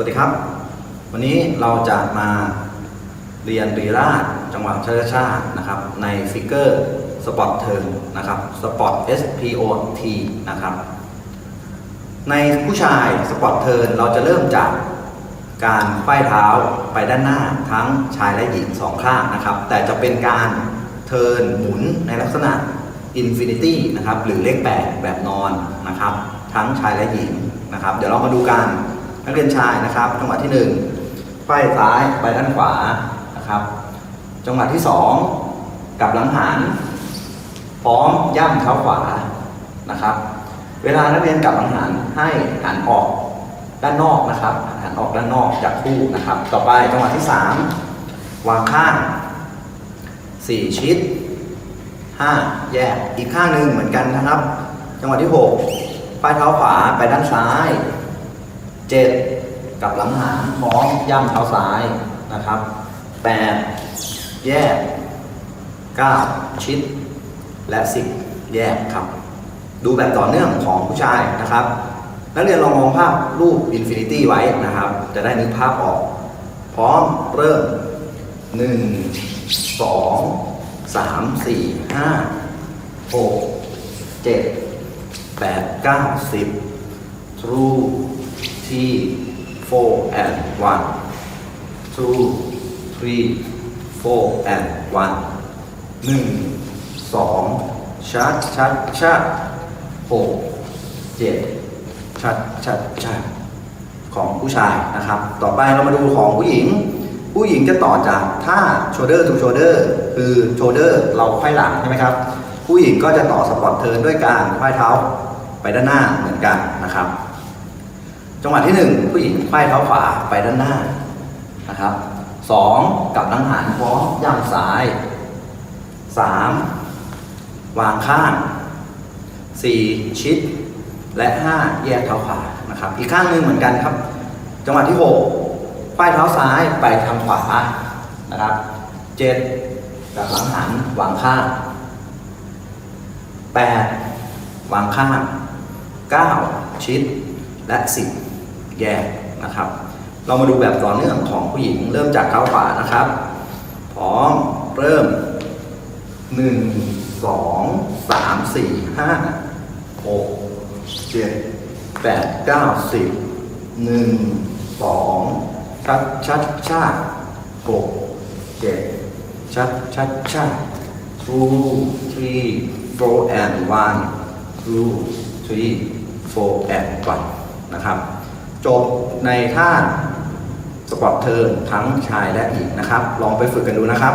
วัสดีครับ วันนี้เราจะมาเรียนรีราชจังหวะชาชานะครับในฟิกเกอร์สปอตเทิร์นนะครับสปอต S P O T นะครับ ในผู้ชายสปอตเทิร์นเราจะเริ่มจากการไขว้เท้าไปด้านหน้าทั้งชายและหญิงสองข้างนะครับ แต่จะเป็นการเทิร์นหมุนในลักษณะอินฟินิตี้นะครับหรือเลขแปดแบบนอนนะครับ ทั้งชายและหญิงนะครับ เดี๋ยวเรามาดูกัน นักเรียนชายนะครับจังหวะที่หนึ่งไขว้ซ้ายไปด้านขวานะครับ จังหวะที่สองกลับหลังหันพร้อมย่ำเท้าขวานะครับ เวลานักเรียนกลับหลังหันให้หันออกด้านนอกนะครับ หันออกด้านนอกจากคู่นะครับ ต่อไปจังหวะที่สามวางข้างสี่ชิดห้าแยกอีกข้างหนึ่งเหมือนกันนะครับ จังหวะที่หกปลายเท้าขวาไปด้านซ้าย เจ็ดกับหลังหันพร้อมย่ำเท้าซ้ายนะครับแปดแยกเก้าชิด และ10แยกครับ ดูแบบต่อเนื่องของผู้ชายนะครับ นักเรียนลองมองภาพรูปอินฟินิตี้ไว้นะครับ จะได้นึกภาพออก พร้อมเริ่ม1 2 3 4 5 6 7 8 9 10 true t 4 and 1 two three four and one หนึ่งสองชัดชัดชัดหกเจ็ดชัดชัดชัดของผู้ชายนะครับ ต่อไปเรามาดูของผู้หญิง ผู้หญิงจะต่อจากท่า shoulder to shoulder คือ shoulder เราไขว้หลังใช่ไหมครับ ผู้หญิงก็จะต่อสปอร์ตเทิร์นด้วยการไขว้เท้าไปด้านหน้าเหมือนกันนะครับ จังหวะที่หนึ่งผู้หญิงไขว้เท้าขวาไปด้านหน้านะครับสองกับหลังหันพร้อมย่ำซ้ายสามวางข้างสี่ชิด และห้าแยกเท้าขวานะครับ อีกข้างหนึ่งเหมือนกันครับ จังหวะที่หกป้ายเท้าซ้ายไปทางขวานะครับเจ็ดกับหลังหันวางข้างแปดวางข้างเก้าชิดและ10 แยกนะครับ เรามาดูแบบต่อเนื่องของผู้หญิงเริ่มจากเท้าขวานะครับ พร้อมเริ่ม 1 2 3 4 5 6 7 8 9 10 1 2 ชัดชัดชา6 7ชัดชัดชา two three four and one two three four and one นะครับ จบในท่าสปอตเทิร์นทั้งชายและหญิงนะครับ ลองไปฝึกกันดูนะครับ